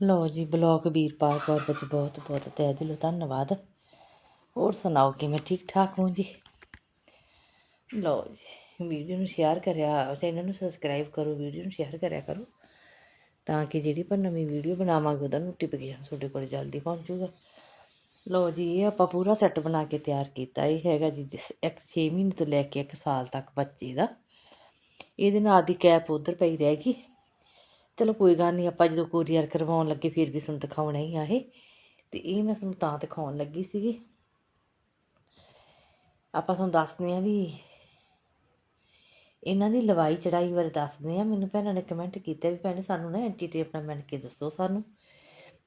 ਲਓ ਜੀ, ਬਲੌਗ ਵੀਰਪਾਲ ਕੌਰ ਵਿੱਚ ਬਹੁਤ ਬਹੁਤ ਤਹਿ ਦਿਲੋਂ ਧੰਨਵਾਦ। ਹੋਰ ਸੁਣਾਓ, ਕਿਵੇਂ ਠੀਕ ਠਾਕ ਹੋ ਜੀ? ਲਓ ਜੀ, ਵੀਡੀਓ ਨੂੰ ਸ਼ੇਅਰ ਕਰਿਆ, ਚੈਨਲ ਨੂੰ ਸਬਸਕ੍ਰਾਈਬ ਕਰੋ, ਵੀਡੀਓ ਨੂੰ ਸ਼ੇਅਰ ਕਰਿਆ ਕਰੋ, ਤਾਂ ਕਿ ਜਿਹੜੀ ਪਰ ਨਵੀਂ ਵੀਡੀਓ ਬਣਾਵਾਂਗੇ, ਉਹਦਾ ਨੋਟੀਫਿਕੇਸ਼ਨ ਤੁਹਾਡੇ ਕੋਲ ਜਲਦੀ ਪਹੁੰਚੂਗਾ ਲਓ ਜੀ, ਇਹ ਆਪਾਂ ਪੂਰਾ ਸੈੱਟ ਬਣਾ ਕੇ ਤਿਆਰ ਕੀਤਾ, ਇਹ ਹੈਗਾ ਜੀ, ਜਿਸ ਇੱਕ 6 ਮਹੀਨੇ ਤੋਂ ਲੈ ਕੇ 1 ਸਾਲ ਤੱਕ ਬੱਚੇ ਦਾ। ਇਹਦੇ ਨਾਲ ਦੀ ਕੈਪ ਉਧਰ ਪਈ ਰਹਿ ਗਈ। ਚਲੋ ਕੋਈ ਗੱਲ ਨਹੀਂ ਆਪਾਂ ਜਦੋਂ ਕੋਰੀਅਰ ਕਰਵਾਉਣ ਲੱਗੇ ਫਿਰ ਵੀ ਤੁਹਾਨੂੰ ਦਿਖਾਉਣਾ ਹੀ ਆ ਇਹ। ਤੇ ਇਹ ਮੈਂ ਤੁਹਾਨੂੰ ਤਾਂ ਦਿਖਾਉਣ ਲੱਗੀ ਸੀਗੀ। ਆਪਾਂ ਤੁਹਾਨੂੰ ਦੱਸਦੇ ਆ ਵੀ ਇਹਨਾਂ ਦੀ ਲਵਾਈ ਚੜਾਈ ਬਾਰੇ ਦੱਸਦੇ ਆ ਮੈਨੂੰ ਭੈਣਾਂ ਨੇ ਕਮੈਂਟ ਕੀਤਾ ਵੀ ਭੈਣੇ ਸਾਨੂੰ ਨਾ ਐਂਟੀ ਟੇਪ ਨਾਲ ਮਿਲ ਕੇ ਦੱਸੋ ਸਾਨੂੰ।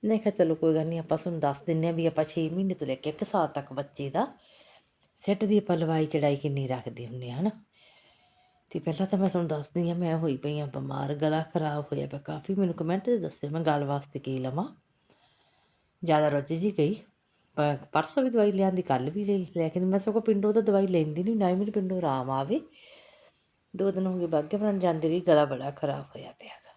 ਮੈਂ ਕਿਹਾ ਚਲੋ ਕੋਈ ਗੱਲ ਨਹੀਂ ਆਪਾਂ ਤੁਹਾਨੂੰ ਦੱਸ ਦਿੰਨੇ ਆ ਵੀ ਆਪਾਂ 6 ਮਹੀਨੇ ਤੋਂ ਲੈ ਕੇ 1 ਸਾਲ ਤੱਕ ਬੱਚੇ ਦਾ। ਸੈੱਟ ਦੀ ਆਪਾਂ ਲਵਾਈ ਚੜਾਈ ਕਿੰਨੀ ਰੱਖਦੇ ਹੁੰਨੇ ਆ ਹਨਾ? ਤੇ ਪਹਿਲਾਂ ਤਾਂ ਮੈਂ ਤੁਹਾਨੂੰ ਦੱਸਦੀ ਹਾਂ, ਮੈਂ ਹੋਈ ਪਈ ਹਾਂ ਬਿਮਾਰ, ਗਲਾ ਖਰਾਬ ਹੋਇਆ ਪਿਆ ਕਾਫੀ, ਮੈਨੂੰ ਕਮੈਂਟ ਤੇ ਦੱਸਿਓ ਮੈਂ ਗੱਲ ਵਾਸਤੇ ਕੀ ਲਵਾਂ। ਜ਼ਿਆਦਾ ਰੁੱਝ ਜੀ ਗਈ। ਪ- ਪਰਸੋਂ ਵੀ ਦਵਾਈ ਲਿਆਂਦੀ ਕੱਲ ਵੀ ਲੈ ਲੈ ਕੇ ਮੈਂ ਸਗੋਂ ਪਿੰਡੋਂ ਤਾਂ ਦਵਾਈ ਲੈਂਦੀ ਨਹੀਂ ਨਾ ਹੀ ਮੈਨੂੰ ਪਿੰਡੋਂ ਆਰਾਮ ਆਵੇ। ਦੋ ਦਿਨ ਹੋ ਗਏ ਬਾਗੇ ਬਣਨ ਜਾਂਦੀ ਰਹੀ, ਗਲਾ ਬੜਾ ਖਰਾਬ ਹੋਇਆ ਪਿਆ ਗਾ।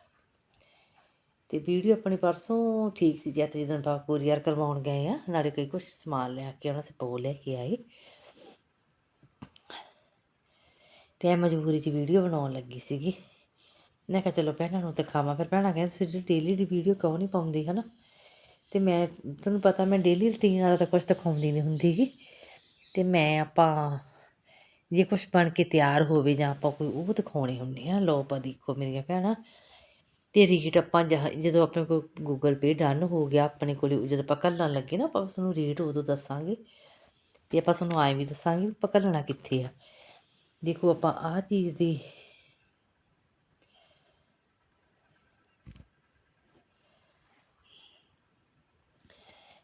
ਤੇ ਵੀਡੀਓ ਆਪਣੀ ਪਰਸੋਂ ਠੀਕ ਸੀ, ਜਦ ਜਦੋਂ ਆਪਾਂ ਕੋਰੀਅਰ ਕਰਵਾਉਣ ਗਏ ਆ ਨਾਲੇ ਕਈ ਕੁਝ ਸਮਾਨ ਲਿਆ ਕੇ ਉਹਨਾਂ ਸੇ ਪੋ ਲੈ ਕੇ ਆਏ। ਤੇ ਇਹ ਮਜਬੂਰੀ 'ਚ ਵੀਡੀਓ ਬਣਾਉਣ ਲੱਗੀ ਸੀਗੀ। ਮੈਂ ਕਿਹਾ ਚਲੋ ਭੈਣਾਂ ਨੂੰ ਦਿਖਾਵਾਂ ਫਿਰ ਭੈਣਾਂ ਕਹਿੰਦੇ ਤੁਸੀਂ ਡੇਲੀ ਦੀ ਵੀਡੀਓ ਕਿਉਂ ਨਹੀਂ ਪਾਉਂਦੀ, ਹਨਾ? ਤੇ ਮੈਂ, ਤੁਹਾਨੂੰ ਪਤਾ ਮੈਂ ਡੇਲੀ ਰੁਟੀਨ ਵਾਲਾ ਤਾਂ ਕੁਝ ਦਿਖਾਉਂਦੀ ਨਹੀਂ ਹੁੰਦੀਗੀ ਤੇ ਮੈਂ ਆਪਾਂ ਜੇ ਕੁਝ ਬਣ ਕੇ ਤਿਆਰ ਹੋਵੇ ਜਾਂ ਆਪਾਂ ਕੋਈ ਉਹ ਦਿਖਾਉਣੇ ਹੁੰਦੇ ਆ ਲੋ ਪਾ ਦੇਖੋ ਮੇਰੀਆਂ ਭੈਣਾਂ। ਤੇ ਰੇਟ ਆਪਾਂ ਜਹ- ਜਦੋਂ ਆਪਣੇ ਕੋਲ ਗੂਗਲ ਪੇ ਡਨ ਹੋ ਗਿਆ, ਆਪਣੇ ਕੋਲ ਜਦੋਂ ਆਪਾਂ ਘੱਲਣ ਲੱਗੇ ਨਾ, ਆਪਾਂ ਤੁਹਾਨੂੰ ਰੇਟ ਉਦੋਂ ਦੱਸਾਂਗੇ। ਤੇ ਆਪਾਂ ਤੁਹਾਨੂੰ ਆਏ ਵੀ ਦੱਸਾਂਗੇ ਵੀ ਕਿੱਥੇ ਆ। ਦੇਖੋ ਆਪਾਂ ਆਹ ਚੀਜ਼ ਦੀ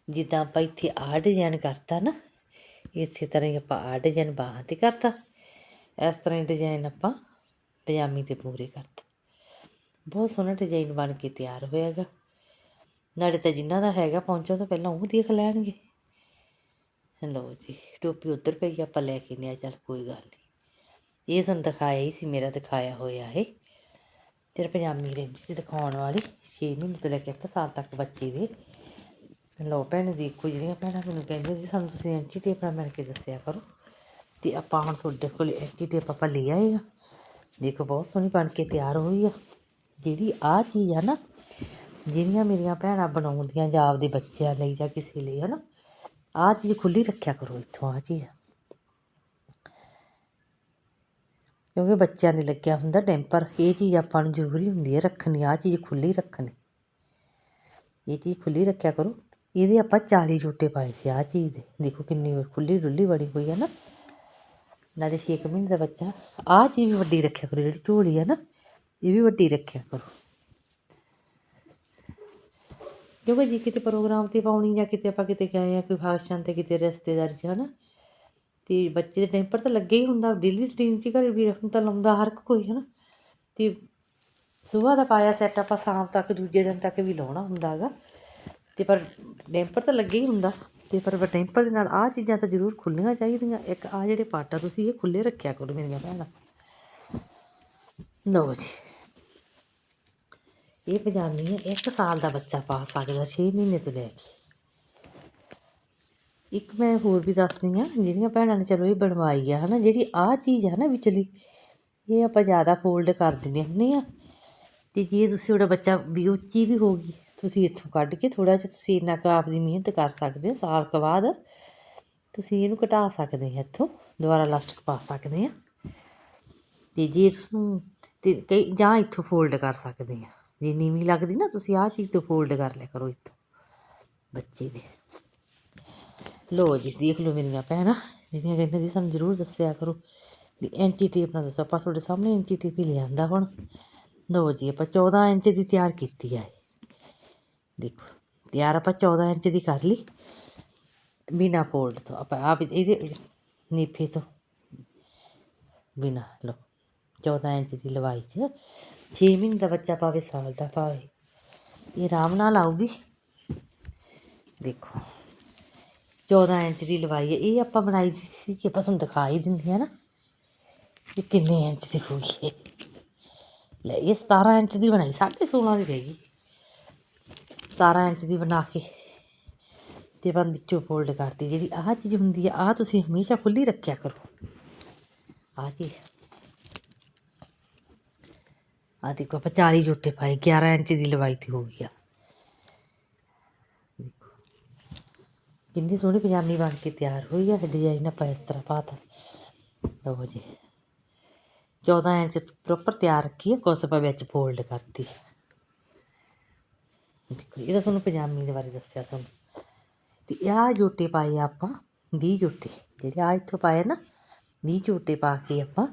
ਜਿੱਦਾਂ ਆਪਾਂ ਇੱਥੇ ਆਹ ਡਿਜ਼ਾਈਨ ਕਰਤਾ ਨਾ, ਇਸੇ ਤਰ੍ਹਾਂ ਹੀ ਆਪਾਂ ਆਹ ਡਿਜ਼ਾਈਨ ਬਾਹਾਂ ਤੇ ਕਰਤਾ। ਇਸ ਤਰ੍ਹਾਂ ਹੀ ਡਿਜ਼ਾਈਨ ਆਪਾਂ ਪਜਾਮੀ ਤੇ ਪੂਰੇ ਕਰਤਾ। ਬਹੁਤ ਸੋਹਣਾ ਡਿਜ਼ਾਈਨ ਬਣ ਕੇ ਤਿਆਰ ਹੋਇਆਗਾ। ਨਾਲੇ ਤਾਂ ਜਿਨ੍ਹਾਂ ਦਾ ਹੈਗਾ ਪਹੁੰਚੋ ਤਾਂ ਪਹਿਲਾਂ ਉਹ ਦੇਖ ਲੈਣਗੇ। ਲਓ ਜੀ, ਟੋਪੀ ਉੱਧਰ ਪਈ ਆਪਾਂ ਲੈ ਕੇ ਨਹੀਂ ਆ ਚੱਲ ਕੋਈ ਗੱਲ ਨਹੀਂ ਇਹ ਤੁਹਾਨੂੰ ਦਿਖਾਇਆ ਹੀ ਸੀ, ਮੇਰਾ ਦਿਖਾਇਆ ਹੋਇਆ ਇਹ। ਤੇਰੇ ਪਜਾਮੀ ਰਹਿੰਦੀ ਸੀ ਦਿਖਾਉਣ ਵਾਲੀ 6 ਮਹੀਨੇ ਤੋਂ ਲੈ ਕੇ 1 ਸਾਲ ਤੱਕ ਬੱਚੇ ਦੇ। ਲਓ ਭੈਣ ਦੇਖੋ ਜਿਹੜੀਆਂ ਭੈਣਾਂ ਮੈਨੂੰ ਕਹਿੰਦੇ ਸੀ, ਸਾਨੂੰ ਤੁਸੀਂ ਐਂਚੀ ਟੇਪ ਨਾਲ ਮਿਲ ਕੇ ਦੱਸਿਆ ਕਰੋ। ਤੇ ਆਪਾਂ ਹੁਣ ਤੁਹਾਡੇ ਕੋਲ ਐਂਚੀ ਟੇਪ ਆਪਾਂ ਲੈ ਆਏ ਆ। ਦੇਖੋ ਬਹੁਤ ਸੋਹਣੀ ਬਣ ਕੇ ਤਿਆਰ ਹੋਈ ਆ। ਜਿਹੜੀ ਆਹ ਚੀਜ਼ ਆ ਨਾ, ਜਿਹੜੀਆਂ ਮੇਰੀਆਂ ਭੈਣਾਂ ਬਣਾਉਂਦੀਆਂ ਜਾਂ ਆਪਦੇ ਬੱਚਿਆਂ ਲਈ ਜਾਂ ਕਿਸੇ ਲਈ, ਹਨਾ, ਆਹ ਚੀਜ਼ ਖੁੱਲੀ ਰੱਖਿਆ ਕਰੋ ਇੱਥੋਂ ਆਹ ਚੀਜ਼। ਕਿਉਂਕਿ ਬੱਚਿਆਂ ਦੇ ਲੱਗਿਆ ਹੁੰਦਾ ਡੈਂਪਰ ਇਹ ਚੀਜ਼ ਆਪਾਂ ਨੂੰ ਜ਼ਰੂਰੀ ਹੁੰਦੀ ਹੈ ਰੱਖਣੀ, ਆਹ ਚੀਜ਼ ਖੁੱਲ੍ਹੀ ਰੱਖਣੀ। ਇਹ ਚੀਜ਼ ਖੁੱਲ੍ਹੀ ਰੱਖਿਆ ਕਰੋ, ਇਹਦੇ ਆਪਾਂ 40 ਝੂਟੇ ਪਾਏ ਸੀ, ਆਹ ਚੀਜ਼ ਦੇ। ਦੇਖੋ ਕਿੰਨੀ ਖੁੱਲ੍ਹੀ ਡੁੱਲੀ ਬਣੀ ਹੋਈ ਹੈ ਨਾ। ਨਾਲੇ ਛੇ ਕੁ ਮਹੀਨੇ ਦਾ ਬੱਚਾ, ਆਹ ਚੀਜ਼ ਵੀ ਵੱਡੀ ਰੱਖਿਆ ਕਰੋ, ਜਿਹੜੀ ਝੋਲੀ ਹੈ ਨਾ, ਇਹ ਵੀ ਵੱਡੀ ਰੱਖਿਆ ਕਰੋ। ਕਿਉਂਕਿ ਜੇ ਕਿਤੇ ਪ੍ਰੋਗਰਾਮ ਤੇ ਪਾਉਣੀ ਜਾਂ ਕਿਤੇ ਆਪਾਂ ਕਿਤੇ ਗਏ ਆ, ਕੋਈ ਫੰਕਸ਼ਨ ਤੇ, ਕਿਤੇ ਰਿਸ਼ਤੇਦਾਰੀ 'ਚ, ਹਨਾ। ਅਤੇ ਬੱਚੇ ਦੇ ਟੈਂਪਰ ਤਾਂ ਲੱਗੇ ਹੀ ਹੁੰਦਾ ਡੇਲੀ ਰੂਟੀਨ 'ਚ ਘਰੇ ਵੀ ਹੁਣ ਤਾਂ ਲਾਉਂਦਾ ਹਰ ਕੋਈ ਹੈ ਨਾ ਅਤੇ ਸਵੇਰ ਦਾ ਪਾਇਆ ਸੈੱਟ ਆਪਾਂ, ਸ਼ਾਮ ਤੱਕ, ਦੂਜੇ ਦਿਨ ਤੱਕ ਵੀ ਲਾਉਣਾ ਹੁੰਦਾ ਹੈਗਾ। ਅਤੇ ਪਰ ਡੈਂਪਰ ਤਾਂ ਲੱਗੇ ਹੀ ਹੁੰਦਾ ਅਤੇ ਪਰ ਡੈਂਪਰ ਦੇ ਨਾਲ ਆਹ ਚੀਜ਼ਾਂ ਤਾਂ ਜ਼ਰੂਰ ਖੁੱਲ੍ਹੀਆਂ ਚਾਹੀਦੀਆਂ। ਇੱਕ ਆਹ ਜਿਹੜੇ ਪਾਟਾ ਤੁਸੀਂ ਇਹ ਖੁੱਲ੍ਹੇ ਰੱਖਿਆ ਕਰੋ ਮੇਰੀਆਂ ਭੈਣਾਂ। ਲਓ ਜੀ। ਇਹ ਪਜਾਮੀ ਹੈ ਇੱਕ ਸਾਲ ਦਾ ਬੱਚਾ ਪਾ ਸਕਦਾ 6 ਮਹੀਨੇ ਤੋਂ ਲੈ ਕੇ। ਇੱਕ ਮੈਂ ਹੋਰ ਵੀ ਦੱਸਦੀ ਹਾਂ, ਜਿਹੜੀਆਂ ਭੈਣਾਂ ਨੇ ਚਲੋ ਇਹ ਬਣਵਾਈ ਆ ਹਨਾ, ਜਿਹੜੀ ਆਹ ਚੀਜ਼ ਆ ਨਾ ਵਿਚਲੀ, ਇਹ ਆਪਾਂ ਜ਼ਿਆਦਾ ਫੋਲਡ ਕਰ ਦਿੰਦੇ ਹੁੰਦੇ ਆ ਤੇ ਜੇ ਤੁਸੀਂ ਉਹਦਾ ਬੱਚਾ ਵੀ ਉੱਚੀ ਵੀ ਹੋ ਗਈ, ਤੁਸੀਂ ਇੱਥੋਂ ਕੱਢ ਕੇ ਥੋੜਾ ਜਿਹਾ ਤੁਸੀਂ ਇੰਨਾ ਕੁ ਆਪ ਦੀ ਮਿਹਨਤ ਕਰ ਸਕਦੇ ਹੋ, ਸਾਲ ਕੁ ਬਾਅਦ ਤੁਸੀਂ ਇਹਨੂੰ ਘਟਾ ਸਕਦੇ ਆ ਇੱਥੋਂ, ਦੁਬਾਰਾ ਲਾਸਟਿਕ ਪਾ ਸਕਦੇ ਆ ਤੇ ਜੇ ਇਸਨੂੰ, ਤੇ ਕਈ, ਜਾਂ ਇੱਥੋਂ ਫੋਲਡ ਕਰ ਸਕਦੇ ਆ ਜੇ ਨੀਵੀਂ ਲੱਗਦੀ ਨਾ, ਤੁਸੀਂ ਆਹ ਚੀਜ਼ ਤੋਂ ਫੋਲਡ ਕਰ ਲਿਆ ਕਰੋ ਇੱਥੋਂ, ਬੱਚੇ ਦੇ। ਲੋ ਜੀ, ਦੇਖ ਲਓ ਮੇਰੀਆਂ ਭੈਣਾਂ, ਜਿਹੜੀਆਂ ਕਹਿੰਦੇ ਸੀ ਸਾਨੂੰ ਜ਼ਰੂਰ ਦੱਸਿਆ ਕਰੋ। ਵੀ ਐਂਟੀ ਟੇਪ ਨਾਲ ਦੱਸੋ, ਆਪਾਂ ਤੁਹਾਡੇ ਸਾਹਮਣੇ ਐਂਟੀ ਟੇਪ ਹੀ ਲਿਆਂਦਾ ਹੁਣ। ਲੋ ਜੀ, ਆਪਾਂ 14 ਇੰਚ ਦੀ ਤਿਆਰ ਕੀਤੀ ਆ ਦੇਖੋ, ਤਿਆਰ ਆਪਾਂ 14 ਇੰਚ ਦੀ ਕਰ ਲਈ। ਬਿਨਾ ਫੋਲਡ ਤੋਂ, ਆਪਾਂ ਆਪ ਇਹਦੇ ਨੀਫੇ ਤੋਂ। ਬਿਨਾ, ਲੋ 14 ਇੰਚ ਦੀ ਲਵਾਈ 'ਚ। 6 ਮਹੀਨੇ ਦਾ ਬੱਚਾ ਪਾਵੇ, ਸਾਲ ਦਾ ਪਾਵੇ। ਇਹ ਆਰਾਮ ਨਾਲ ਆਊਗੀ। ਦੇਖੋ। 14 ਇੰਚ ਦੀ ਲਵਾਈ ਹੈ, ਇਹ ਆਪਾਂ ਬਣਾਈ ਸੀ ਕਿ ਆਪਾਂ ਤੁਹਾਨੂੰ ਦਿਖਾ ਹੀ ਦਿੰਦੇ ਹਾਂ ਨਾ ਇਹ ਕਿੰਨੇ ਇੰਚ ਦੀ ਹੋਊਗੀ ਇਹ। ਲੈ, ਇਹ 17 ਇੰਚ ਦੀ ਬਣਾਈ 16.5 ਦੀ ਰਹੇਗੀ 17 ਇੰਚ ਦੀ ਬਣਾ ਕੇ ਤੇ ਬੰਦ ਵਿੱਚੋਂ ਫੋਲਡ ਕਰਤੀ, ਜਿਹੜੀ ਆਹ ਚੀਜ਼ ਹੁੰਦੀ ਆ ਆਹ ਤੁਸੀਂ ਹਮੇਸ਼ਾ ਖੁੱਲੀ ਰੱਖਿਆ ਕਰੋ। ਆਹ ਚੀਜ਼। ਆਹ ਦੇਖੋ, ਆਪਾਂ 40 ਜੋਟੇ ਪਾਏ 11 ਇੰਚ ਦੀ ਲਵਾਈ ਤੇ ਹੋ ਗਈ ਆ। ਕਿੰਨੀ ਸੋਹਣੀ ਪਜਾਮੀ ਬਣ ਕੇ ਤਿਆਰ ਹੋਈ ਆ ਡਿਜ਼ਾਈਨ ਆਪਾਂ ਇਸ ਤਰ੍ਹਾਂ ਪਾਤਾ ਲਓ ਜੀ। 14 ਇੰਚ ਪ੍ਰੋਪਰ ਤਿਆਰ ਰੱਖੀ ਹੈ ਕੁਛ ਆਪਾਂ ਵਿੱਚ ਫੋਲਡ ਕਰਤੀ। ਦੇਖੋ ਇਹਦਾ ਤੁਹਾਨੂੰ ਪਜਾਮੀ ਦੇ ਬਾਰੇ ਦੱਸਿਆ ਤੁਹਾਨੂੰ। ਤੇ ਆਹ ਜੋਟੇ ਪਾਏ ਆਪਾਂ 20 ਜੋਟੇ ਜਿਹੜੇ ਆ ਇੱਥੋਂ ਪਾਏ ਨਾ 20 ਜੋਟੇ ਪਾ ਕੇ ਆਪਾਂ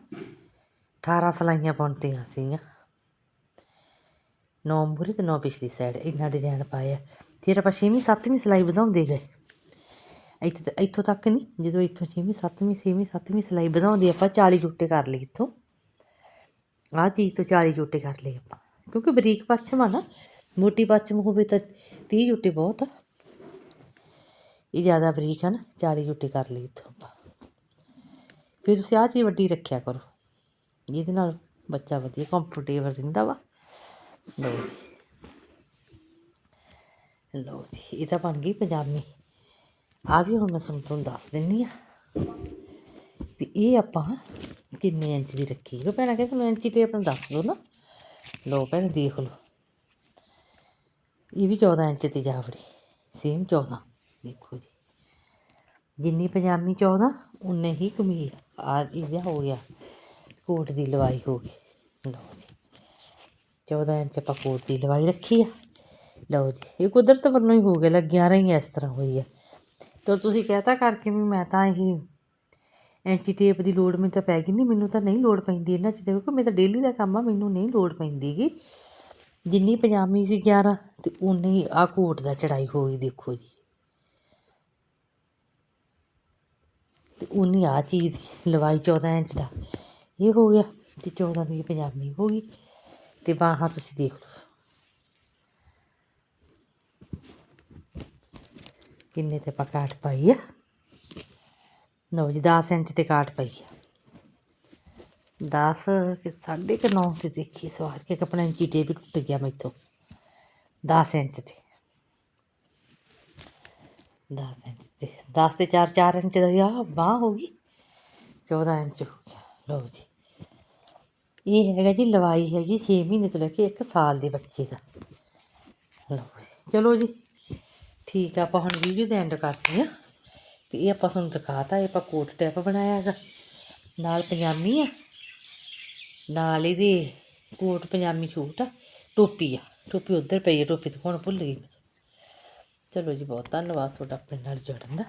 18 ਸਲਾਈਆਂ ਪਾਉਂਦੀਆਂ ਸੀਗੀਆਂ। ਨੌ ਮੂਹਰੇ ਤੇ ਨੌ ਪਿਛਲੀ ਸਾਈਡ ਇੰਨਾ ਡਿਜ਼ਾਈਨ ਪਾਇਆ। ਫਿਰ ਆਪਾਂ ਛੇਵੀਂ, ਸੱਤਵੀਂ ਸਲਾਈ ਵਧਾਉਂਦੇ ਗਏ। ਇੱਥੇ ਤੱਕ- ਇੱਥੋਂ ਤੱਕ ਨਹੀਂ ਜਦੋਂ ਇੱਥੋਂ ਛੇਵੀਂ, ਸੱਤਵੀਂ ਛੇਵੀਂ, ਸੱਤਵੀਂ ਸਿਲਾਈ ਵਧਾਉਂਦੇ ਆਪਾਂ 40 ਜੋਟੇ ਕਰ ਲਈ ਇੱਥੋਂ। ਆਹ ਚੀਜ਼ ਤੋਂ 40 ਜੋਟੇ ਕਰ ਲਏ ਆਪਾਂ, ਕਿਉਂਕਿ ਬਰੀਕ ਪੱਛਮ ਆ ਨਾ, ਮੋਟੀ ਪੱਛਮ ਹੋਵੇ ਤਾਂ 30 ਜੋਟੇ ਬਹੁਤ ਆ। ਇਹ ਜ਼ਿਆਦਾ ਬਰੀਕ ਆ ਨਾ 40 ਜੋਟੇ ਕਰ ਲਈ ਇੱਥੋਂ ਆਪਾਂ। ਫਿਰ ਤੁਸੀਂ ਆਹ ਚੀਜ਼ ਵੱਡੀ ਰੱਖਿਆ ਕਰੋ, ਇਹਦੇ ਨਾਲ ਬੱਚਾ ਵਧੀਆ ਕੰਫਰਟੇਬਲ ਰਹਿੰਦਾ ਵਾ। ਲਓ ਜੀ। ਲਓ ਜੀ, ਇਹ ਤਾਂ ਬਣ ਗਈ ਪੰਜਾਬੀ। ਆ ਵੀ ਹੁਣ ਮੈਂ ਤੁਹਾਨੂੰ ਦੱਸ ਦਿੰਨੀ ਆ ਵੀ ਇਹ ਆਪਾਂ ਕਿੰਨੇ ਇੰਚ ਦੀ ਰੱਖੀ ਉਹ ਭੈਣਾ, ਕਹਿੰਦੇ ਮੈਨੂੰ ਇੰਚੀ ਟੇਪ ਨਾਲ ਦੱਸ ਦਿਓ ਨਾ। ਲਓ ਭੈਣ, ਦੇਖ ਲਓ। ਇਹ ਵੀ 14 ਇੰਚ ਦੀ ਜਾਵੜੀ ਸੇਮ 14 ਦੇਖੋ ਜੀ। ਜਿੰਨੀ ਪਜਾਮੀ 14 ਉਨੇ ਹੀ ਕਮੀਜ਼। ਆ ਇਹਦਾ ਹੋ ਗਿਆ, ਕੋਟ ਦੀ ਲਵਾਈ ਹੋ ਗਈ। ਲਓ ਜੀ। 14 ਇੰਚ ਆਪਾਂ ਕੋਟ ਦੀ ਲਵਾਈ ਰੱਖੀ ਆ। ਲਓ ਜੀ। ਇਹ ਕੁਦਰਤ ਵੱਲੋਂ ਹੀ ਹੋ ਗਿਆ, ਲੱਗਿਆ ਰਹੀ ਇਸ ਤਰ੍ਹਾਂ ਹੋਈ ਆ। ਤਾਂ ਤੁਸੀਂ ਕਹਤਾ ਕਰਕੇ ਵੀ ਮੈਂ ਤਾਂ ਇਹ ਐਂਚੀ ਟੇਪ ਦੀ ਲੋੜ ਮੈਨੂੰ ਤਾਂ ਪੈ ਗਈ ਨਹੀਂ ਮੈਨੂੰ ਤਾਂ ਨਹੀਂ ਲੋੜ ਪੈਂਦੀ ਇਹਨਾਂ ਚੀਜ਼ਾਂ, ਕਿਉਂਕਿ ਮੇਰਾ ਤਾਂ ਡੇਲੀ ਦਾ ਕੰਮ ਆ, ਮੈਨੂੰ ਨਹੀਂ ਲੋੜ ਪੈਂਦੀ ਗੀ। ਜਿੰਨੀ ਪਜਾਮੀ ਸੀ 11 ਤੇ ਉਨੀ ਆ ਕੋਟ ਦਾ ਚੜਾਈ ਹੋ ਗਈ, ਦੇਖੋ ਜੀ। ਤੇ ਉਨੀ ਆ ਚੀਜ਼ ਦੀ ਲਵਾਈ 14 ਇੰਚ ਦਾ, ਇਹ ਹੋ ਗਿਆ, ਤੇ 14 ਦੀ ਪਜਾਮੀ ਹੋ ਗਈ। ਤੇ ਬਾਹਾਂ ਤੁਸੀਂ ਦੇਖ ਲਓ। ਕਿੰਨੇ ਤੇ ਆਪਾਂ ਕਾਟ ਪਾਈ ਆ ਲਓ ਜੀ 10 ਇੰਚ ਤੇ ਕਾਟ ਪਈ ਆ 10 ਕਿ ਸਾਢੇ ਕਿ 9 ਤੇ ਦੇਖੀ ਸਵਾਰ ਕੇ ਕੱਪੜਾ ਇੰਚੀ ਟੇਪ ਵੀ ਟੁੱਟ ਗਿਆ ਮੈਥੋਂ 10 ਇੰਚ ਤੇ 10 ਇੰਚ ਤੇ 10 ਤੇ 4 4 ਇੰਚ ਦਾ ਆ ਬਾਹ ਹੋ ਗਈ 14 ਇੰਚ ਹੋ ਗਿਆ ਲਓ ਜੀ ਇਹ ਹੈਗਾ ਜੀ ਲਵਾਈ ਹੈਗੀ 6 ਮਹੀਨੇ ਤੋਂ ਲੈ ਕੇ 1 ਸਾਲ ਦੇ ਬੱਚੇ ਦਾ ਲਓ ਜੀ ਚਲੋ ਜੀ ਠੀਕ ਆ, ਆਪਾਂ ਹੁਣ ਵੀਡੀਓ ਦੇ ਐਂਡ ਕਰਦੇ ਆ ਤੇ ਇਹ ਆਪਾਂ ਤੁਹਾਨੂੰ ਦਿਖਾਤਾ, ਇਹ ਆਪਾਂ ਕੋਟ ਟੈਪ ਬਣਾਇਆ ਹੈਗਾ। ਨਾਲ ਪਜਾਮੀ ਆ। ਨਾਲ ਇਹਦੇ ਕੋਟ ਪਜਾਮੀ ਛੂਟ ਆ। ਟੋਪੀ ਆ। ਟੋਪੀ ਉੱਧਰ ਪਈ ਆ, ਟੋਪੀ ਦਿਖਾਉਣ ਭੁੱਲ ਗਈ ਮੈਂ। ਚਲੋ ਜੀ, ਬਹੁਤ ਧੰਨਵਾਦ ਤੁਹਾਡਾ ਆਪਣੇ ਨਾਲ ਜੁੜਨ ਦਾ।